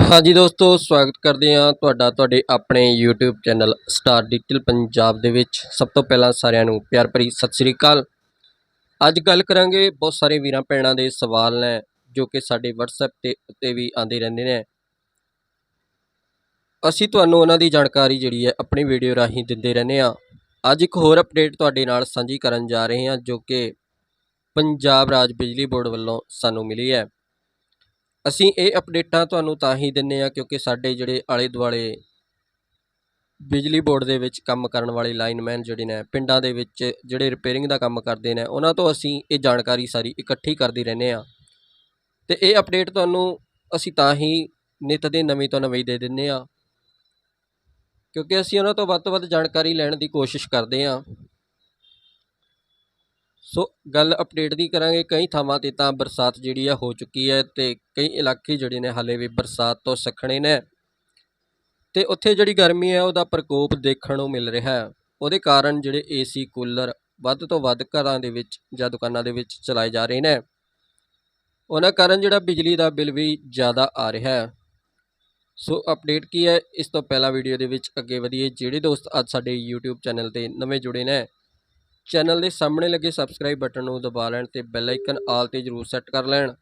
ਹਾਂਜੀ ਦੋਸਤੋ, ਸਵਾਗਤ ਕਰਦੇ ਹਾਂ ਤੁਹਾਡਾ, ਤੁਹਾਡੇ ਆਪਣੇ YouTube channel Star Digital Punjab ਦੇ ਵਿੱਚ। ਸਭ ਤੋਂ ਪਹਿਲਾਂ ਸਾਰਿਆਂ ਨੂੰ ਪਿਆਰ ਭਰੀ ਸਤਿ ਸ੍ਰੀ ਅਕਾਲ। ਅੱਜ ਗੱਲ ਕਰਾਂਗੇ ਬਹੁਤ ਸਾਰੇ ਵੀਰਾਂ ਭੈਣਾਂ ਦੇ ਸਵਾਲ ਨੇ, ਜੋ ਕਿ ਸਾਡੇ WhatsApp ਤੇ ਉੱਤੇ ਵੀ ਆਉਂਦੇ ਰਹਿੰਦੇ ਨੇ। ਅਸੀਂ ਤੁਹਾਨੂੰ ਉਹਨਾਂ ਦੀ ਜਾਣਕਾਰੀ ਜਿਹੜੀ ਹੈ ਆਪਣੀ ਵੀਡੀਓ ਰਾਹੀਂ ਦਿੰਦੇ ਰਹਿੰਦੇ ਹਾਂ। ਅੱਜ ਇੱਕ ਹੋਰ ਅਪਡੇਟ ਤੁਹਾਡੇ ਨਾਲ ਸਾਂਝੀ ਕਰਨ ਜਾ ਰਹੇ ਹਾਂ, ਜੋ ਕਿ ਪੰਜਾਬ ਰਾਜ ਬਿਜਲੀ ਬੋਰਡ ਵੱਲੋਂ ਸਾਨੂੰ ਮਿਲੀ ਹੈ। ਅਸੀਂ ਇਹ ਅਪਡੇਟਾਂ ਤੁਹਾਨੂੰ ਤਾਂ ਹੀ ਦਿੰਨੇ ਆ ਕਿਉਂਕਿ ਸਾਡੇ ਜਿਹੜੇ ਆਲੇ ਦੁਆਲੇ ਬਿਜਲੀ ਬੋਰਡ ਦੇ ਵਿੱਚ ਕੰਮ ਕਰਨ ਵਾਲੇ ਲਾਈਨਮੈਨ ਜਿਹੜੇ ਨੇ, ਪਿੰਡਾਂ ਦੇ ਵਿੱਚ ਜਿਹੜੇ ਰਿਪੇਅਰਿੰਗ ਦਾ ਕੰਮ ਕਰਦੇ ਨੇ, ਉਹਨਾਂ ਤੋਂ ਅਸੀਂ ਇਹ ਜਾਣਕਾਰੀ ਸਾਰੀ ਇਕੱਠੀ ਕਰਦੇ ਰਹਿੰਦੇ ਆ ਤੇ ਇਹ ਅਪਡੇਟ ਤੁਹਾਨੂੰ ਅਸੀਂ ਤਾਂ ਹੀ ਨਿਤ ਦੇ ਨਵੀਂ ਤੋਂ ਨਵੀਂ ਦੇ ਦਿੰਨੇ ਆ ਕਿਉਂਕਿ ਅਸੀਂ ਉਹਨਾਂ ਤੋਂ ਵੱਧ ਤੋਂ ਵੱਧ ਜਾਣਕਾਰੀ ਲੈਣ ਦੀ ਕੋਸ਼ਿਸ਼ ਕਰਦੇ ਆ ਸੋ ਗੱਲ ਅਪਡੇਟ ਦੀ ਕਰਾਂਗੇ। ਕਈ ਥਾਵਾਂ ਤੇ ਤਾਂ ਬਰਸਾਤ ਜਿਹੜੀ ਆ ਹੋ ਚੁੱਕੀ ਹੈ ਤੇ ਕਈ ਇਲਾਕੇ ਜਿਹੜੇ ਨੇ ਹਾਲੇ ਵੀ ਬਰਸਾਤ ਤੋਂ ਸਖਣੇ ਨੇ। ਤੇ ਉੱਥੇ ਜਿਹੜੀ ਗਰਮੀ ਹੈ, ਉਹਦਾ ਪ੍ਰਕੋਪ ਦੇਖਣ ਨੂੰ ਮਿਲ ਰਿਹਾ ਹੈ। ਉਹਦੇ ਕਾਰਨ ਜਿਹੜੇ ਏਸੀ ਕੂਲਰ ਵੱਧ ਤੋਂ ਵੱਧ ਘਰਾਂ ਦੇ ਵਿੱਚ ਜਾਂ ਦੁਕਾਨਾਂ ਦੇ ਵਿੱਚ ਚਲਾਏ ਜਾ ਰਹੇ ਨੇ। ਉਹਨਾਂ ਕਾਰਨ ਜਿਹੜਾ ਬਿਜਲੀ ਦਾ ਬਿੱਲ ਵੀ ਜ਼ਿਆਦਾ ਆ ਰਿਹਾ ਹੈ। ਸੋ ਅਪਡੇਟ ਕੀ ਹੈ? ਇਸ ਤੋਂ ਪਹਿਲਾਂ ਵੀਡੀਓ ਦੇ ਵਿੱਚ ਅੱਗੇ ਵਧੀਏ। ਜਿਹੜੇ ਦੋਸਤ ਅੱਜ ਸਾਡੇ YouTube ਚੈਨਲ ਤੇ ਨਵੇਂ ਜੁੜੇ ਨੇ ਚੈਨਲ ਦੇ ਸਾਹਮਣੇ ਲੱਗੇ ਸਬਸਕ੍ਰਾਈਬ ਬਟਨ ਨੂੰ ਦਬਾ ਲੈਣ ਤੇ ਬੈਲ ਆਈਕਨ ਆਲ ਤੇ ਜਰੂਰ ਸੈੱਟ ਕਰ ਲੈਣ।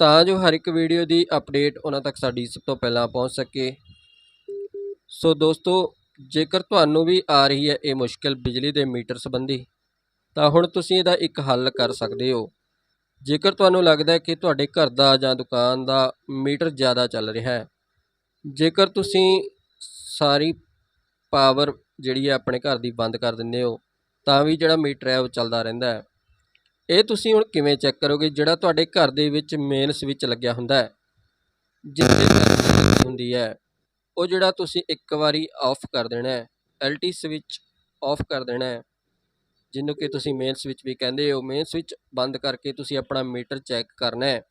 ਤਾਂ ਜੋ ਹਰ ਇੱਕ ਵੀਡੀਓ ਦੀ ਅਪਡੇਟ ਉਹਨਾਂ ਤੱਕ ਸਾਡੀ ਸਭ ਤੋਂ ਪਹਿਲਾਂ ਪਹੁੰਚ ਸਕੇ। ਸੋ ਦੋਸਤੋ, ਜੇਕਰ ਤੁਹਾਨੂੰ ਵੀ ਆ ਰਹੀ ਹੈ ਇਹ ਮੁਸ਼ਕਲ ਬਿਜਲੀ ਦੇ ਮੀਟਰ ਸੰਬੰਧੀ, ਤਾਂ ਹੁਣ ਤੁਸੀਂ ਇਹਦਾ ਇੱਕ ਹੱਲ ਕਰ ਸਕਦੇ ਹੋ। ਜੇਕਰ ਤੁਹਾਨੂੰ ਲੱਗਦਾ ਹੈ ਕਿ ਤੁਹਾਡੇ ਘਰ ਦਾ ਜਾਂ ਦੁਕਾਨ ਦਾ ਮੀਟਰ ਜ਼ਿਆਦਾ ਚੱਲ ਰਿਹਾ ਹੈ, ਜੇਕਰ ਤੁਸੀਂ ਸਾਰੀ ਪਾਵਰ ਜਿਹੜੀ ਹੈ ਆਪਣੇ ਘਰ ਦੀ ਬੰਦ ਕਰ ਦਿੰਦੇ ਹੋ ਤਾਂ ਵੀ ਜਿਹੜਾ ਮੀਟਰ ਹੈ ਉਹ ਚੱਲਦਾ ਰਹਿੰਦਾ ਹੈ। ਇਹ ਤੁਸੀਂ ਹੁਣ ਕਿਵੇਂ ਚੈੱਕ ਕਰੋਗੇ? ਜਿਹੜਾ ਤੁਹਾਡੇ ਘਰ ਦੇ ਵਿੱਚ ਮੇਨ ਸਵਿਚ ਲੱਗਿਆ ਹੁੰਦਾ ਹੈ ਜਿੱਥੇ ਹੁੰਦੀ ਹੈ, ਉਹ ਜਿਹੜਾ ਤੁਸੀਂ ਇੱਕ ਵਾਰੀ ਆਫ ਕਰ ਦੇਣਾ ਹੈ ਐਲਟੀ ਸਵਿਚ ਆਫ ਕਰ ਦੇਣਾ ਹੈ, ਜਿਹਨੂੰ ਕਿ ਤੁਸੀਂ ਮੇਨ ਸਵਿਚ ਵੀ ਕਹਿੰਦੇ ਹੋ। ਮੇਨ ਸਵਿਚ ਬੰਦ ਕਰਕੇ ਤੁਸੀਂ ਆਪਣਾ ਮੀਟਰ ਚੈੱਕ ਕਰਨਾ ਹੈ।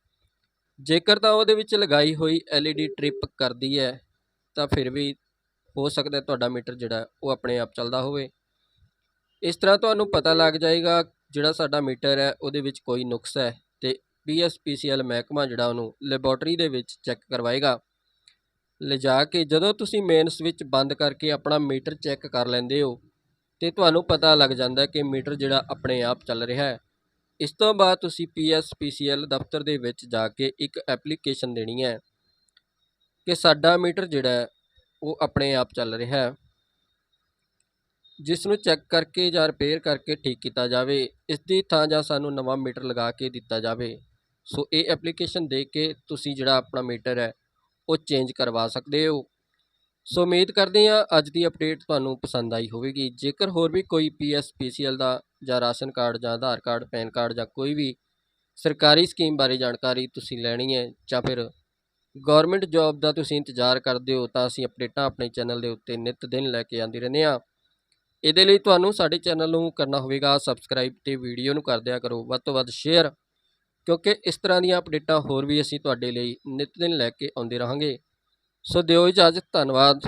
ਜੇਕਰ ਤਾਂ ਉਹਦੇ ਵਿੱਚ ਲਗਾਈ ਹੋਈ ਐਲਈਡੀ ਟ੍ਰਿਪ ਕਰਦੀ ਹੈ, ਤਾਂ ਫਿਰ ਵੀ ਹੋ ਸਕਦਾ ਤੁਹਾਡਾ ਮੀਟਰ ਜਿਹੜਾ ਉਹ ਆਪਣੇ ਆਪ ਚੱਲਦਾ ਹੋਵੇ। ਇਸ ਤਰ੍ਹਾਂ ਤੁਹਾਨੂੰ ਪਤਾ ਲੱਗ ਜਾਏਗਾ ਜਿਹੜਾ ਸਾਡਾ ਮੀਟਰ ਹੈ, ਉਹਦੇ ਵਿੱਚ ਕੋਈ ਨੁਕਸ ਹੈ ਤੇ ਪੀਐਸਪੀਸੀਐਲ ਮਹਿਕਮਾ ਜਿਹੜਾ ਉਹਨੂੰ ਲੈਬੋਰਟਰੀ ਦੇ ਵਿੱਚ ਚੈੱਕ ਕਰਵਾਏਗਾ। ਲਿਜਾ ਕੇ ਜਦੋਂ ਤੁਸੀਂ ਮੇਨ ਸਵਿਚ ਬੰਦ ਕਰਕੇ ਆਪਣਾ ਮੀਟਰ ਚੈੱਕ ਕਰ ਲੈਂਦੇ ਹੋ, ਤੇ ਤੁਹਾਨੂੰ ਪਤਾ ਲੱਗ ਜਾਂਦਾ ਕਿ ਮੀਟਰ ਜਿਹੜਾ ਆਪਣੇ ਆਪ ਚੱਲ ਰਿਹਾ ਹੈ। ਇਸ ਤੋਂ ਬਾਅਦ ਤੁਸੀਂ ਪੀਐਸਪੀਸੀਐਲ ਦਫ਼ਤਰ ਦੇ ਵਿੱਚ ਜਾ ਕੇ ਇੱਕ ਐਪਲੀਕੇਸ਼ਨ ਦੇਣੀ ਹੈ ਕਿ ਸਾਡਾ ਮੀਟਰ ਜਿਹੜਾ ਉਹ ਆਪਣੇ ਆਪ ਚੱਲ ਰਿਹਾ ਹੈ। ਜਿਸ ਨੂੰ ਚੈੱਕ ਕਰਕੇ ਜਾਂ ਰਿਪੇਅਰ ਕਰਕੇ ਠੀਕ ਕੀਤਾ ਜਾਵੇ, ਇਸ ਦੀ ਥਾਂ ਜਾਂ ਸਾਨੂੰ ਨਵਾਂ ਮੀਟਰ ਲਗਾ ਕੇ ਦਿੱਤਾ ਜਾਵੇ। ਸੋ ਇਹ ਐਪਲੀਕੇਸ਼ਨ ਦੇ ਕੇ ਤੁਸੀਂ ਜਿਹੜਾ ਆਪਣਾ ਮੀਟਰ ਹੈ, ਉਹ ਚੇਂਜ ਕਰਵਾ ਸਕਦੇ ਹੋ। ਸੋ ਉਮੀਦ ਕਰਦੇ ਹਾਂ ਅੱਜ ਦੀ ਅਪਡੇਟ ਤੁਹਾਨੂੰ ਪਸੰਦ ਆਈ ਹੋਵੇਗੀ। ਜੇਕਰ ਹੋਰ ਵੀ ਕੋਈ ਪੀਐਸਪੀਸੀਐਲ ਦਾ ਜਾਂ ਰਾਸ਼ਨ ਕਾਰਡ ਜਾਂ ਆਧਾਰ ਕਾਰਡ, ਪੈਨ ਕਾਰਡ ਜਾਂ ਕੋਈ ਵੀ ਸਰਕਾਰੀ ਸਕੀਮ ਬਾਰੇ ਜਾਣਕਾਰੀ ਤੁਸੀਂ ਲੈਣੀ ਹੈ ਜਾਂ ਫਿਰ ਗਵਰਨਮੈਂਟ ਜੌਬ ਦਾ ਤੁਸੀਂ ਇੰਤਜ਼ਾਰ ਕਰਦੇ ਹੋ, ਤਾਂ ਅਸੀਂ ਅਪਡੇਟਾਂ ਆਪਣੇ ਚੈਨਲ ਦੇ ਉੱਤੇ ਨਿਤ ਦਿਨ ਲੈ ਕੇ ਆਉਂਦੇ ਰਹਿੰਦੇ ਹਾਂ। ਇਹਦੇ ਲਈ ਤੁਹਾਨੂੰ ਸਾਡੇ ਚੈਨਲ ਨੂੰ ਕਰਨਾ ਹੋਵੇਗਾ ਸਬਸਕ੍ਰਾਈਬ ਤੇ ਵੀਡੀਓ ਨੂੰ ਕਰ ਦਿਆ ਕਰੋ। ਵੱਧ ਤੋਂ ਵੱਧ ਸ਼ੇਅਰ ਕਿਉਂਕਿ ਇਸ ਤਰ੍ਹਾਂ ਦੀਆਂ ਅਪਡੇਟਾਂ ਹੋਰ ਵੀ ਅਸੀਂ ਤੁਹਾਡੇ ਲਈ ਨਿਤ ਦਿਨ ਲੈ ਕੇ ਆਉਂਦੇ ਰਹਾਂਗੇ। ਸੋ ਦਿਓ ਇਜਾਜ਼ਤ, ਧੰਨਵਾਦ।